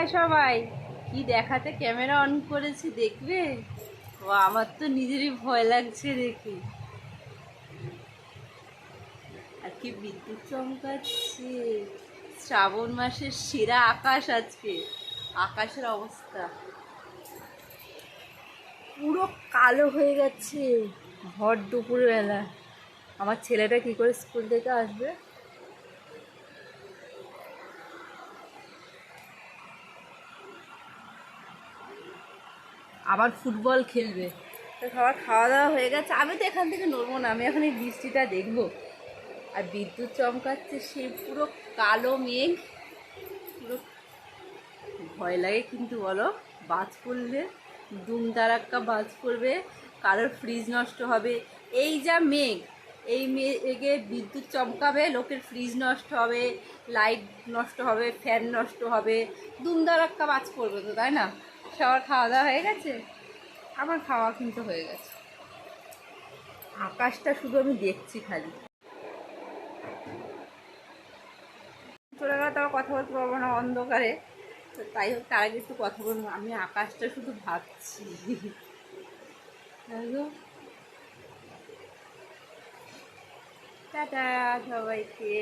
High সবাই। কি দেখাতে ক্যামেরা অন করেছি, দেখবে? ও, আমার তো নিজেরই ভয় লাগছে দেখে। আর কি বিদ্যুৎ চমকাচ্ছে। শ্রাবণ মাসের সেরা আকাশ আজকে। আকাশের অবস্থা। পুরো কালো হয়ে গেছে। ভর দুপুরবেলা। আমার ছেলেটা কি করে স্কুল থেকে আসবে? আবার ফুটবল খেলবে। তো সবার খাওয়া দাওয়া হয়ে গেছে। আমি তো এখান থেকে নড়বো না, আমি এখন এই বৃষ্টিটা দেখব। আর বিদ্যুৎ চমকাচ্ছে, সে পুরো কালো মেঘ। পুরো ভয় লাগে কিন্তু বলো, বাজ পড়লে দুম দারাক্কা বাজ পড়বে, কারোর ফ্রিজ নষ্ট হবে। এই যা মেঘ, এই মেঘে বিদ্যুৎ চমকাবে, লোকের ফ্রিজ নষ্ট হবে লাইট নষ্ট হবে ফ্যান নষ্ট হবে দুম দারাক্কা বাজ পড়বে তো, তাই না? সবার খাওয়া দাওয়া হয়ে গেছে? আমার খাওয়া কিন্তু হয়ে গেছে। আকাশটা শুধু আমি দেখছি খালি। চলে গেলে তো কথা বলতে পারব না অন্ধকারে। তো তাই হোক, তার আগে একটু কথা বলব। আমি আকাশটা শুধু ভাবছি। টাটা সবাইকে।